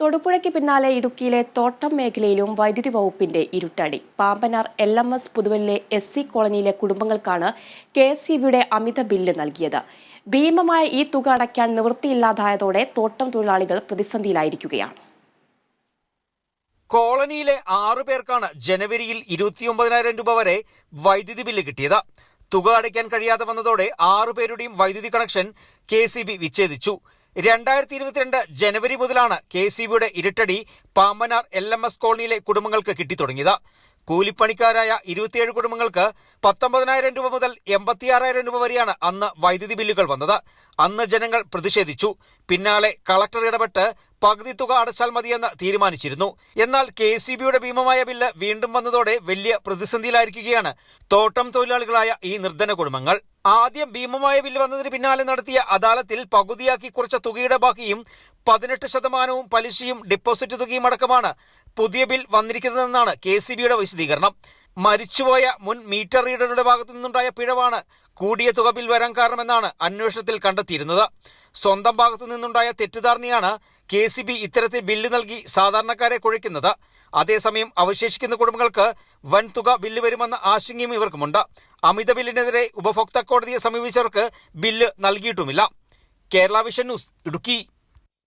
തൊടുപുഴയ്ക്ക് പിന്നാലെ ഇടുക്കിയിലെ തോട്ടം മേഖലയിലും വൈദ്യുതി വകുപ്പിന്റെ ഇരുട്ടടി. പാമ്പനാർ എൽ എം എസ് പുതുവലിലെ എസ് സി കോളനിയിലെ കുടുംബങ്ങൾക്കാണ് കെ എസ് സി ബിയുടെ അമിത ബില്ല് നൽകിയത്. ഭീമമായ ഈ തുക അടയ്ക്കാൻ നിവൃത്തിയില്ലാതായതോടെ തോട്ടം തൊഴിലാളികൾ പ്രതിസന്ധിയിലായിരിക്കുകയാണ്. കോളനിയിലെ ആറു പേർക്കാണ് ജനുവരിയിൽ ഇരുപത്തിയൊമ്പതിനായിരം രൂപ വരെ വൈദ്യുതി ബില്ല് കിട്ടിയത്. തുക അടയ്ക്കാൻ കഴിയാതെ വന്നതോടെ ആറു പേരുടെയും വൈദ്യുതി കണക്ഷൻ കെ സി ബി വിച്ഛേദിച്ചു. രണ്ടായിരത്തി ഇരുപത്തിരണ്ട് ജനുവരി മുതലാണ് കെ സി ബിയുടെ ഇരട്ടടി പാമ്പനാർ എൽ എം എസ് കോളനിയിലെ കുടുംബങ്ങൾക്ക് കിട്ടിത്തുടങ്ങിയത്. കൂലിപ്പണിക്കാരായ ഇരുപത്തിയേഴ് കുടുംബങ്ങൾക്ക് പത്തൊമ്പതിനായിരം രൂപ മുതൽ എൺപത്തിയാറായിരം രൂപ വരെയാണ് അന്ന് വൈദ്യുതി ബില്ലുകൾ വന്നത്. അന്ന് ജനങ്ങൾ പ്രതിഷേധിച്ചു. പിന്നാലെ കളക്ടർ ഇടപെട്ട് പകുതി തുക അടച്ചാൽ മതിയെന്ന് തീരുമാനിച്ചിരുന്നു. എന്നാൽ കെ സി ബിയുടെ ഭീമമായ ബില്ല് വീണ്ടും വന്നതോടെ വലിയ പ്രതിസന്ധിയിലായിരിക്കുകയാണ് തോട്ടം തൊഴിലാളികളായ ഈ നിർധന കുടുംബങ്ങൾ. ആദ്യം ഭീമമായ ബില്ല് വന്നതിന് പിന്നാലെ നടത്തിയ അദാലത്തിൽ പകുതിയാക്കി കുറച്ച തുകയുടെ ബാക്കിയും പതിനെട്ട് ശതമാനവും പലിശയും ഡിപ്പോസിറ്റ് തുകയും അടക്കമാണ് പുതിയ ബിൽ വന്നിരിക്കുന്നതെന്നാണ് കെ സി ബിയുടെ വിശദീകരണം. മരിച്ചുപോയ മുൻ മീറ്റർ റീഡറുടെ ഭാഗത്തു നിന്നുണ്ടായ പിഴവാണ് കൂടിയ തുക ബിൽ വരാൻ കാരണമെന്നാണ് അന്വേഷണത്തിൽ കണ്ടെത്തിയിരുന്നത്. സ്വന്തം ഭാഗത്തു നിന്നുണ്ടായ തെറ്റിദ്ധാരണയാണ് കെ സി ബി ഇത്തരത്തിൽ ബില്ല് നൽകി സാധാരണക്കാരെ കുഴയ്ക്കുന്നത്. അതേസമയം അവശേഷിക്കുന്ന കുടുംബങ്ങൾക്ക് വൻ തുക ബില്ല് വരുമെന്ന ആശങ്കയും ഇവർക്കുമുണ്ട്. അമിത ബില്ലിനെതിരെ ഉപഭോക്തൃ കോടതിയെ സമീപിച്ചവർക്ക് bill നൽകിയിട്ടുമില്ല. Kerala vision news Idukki.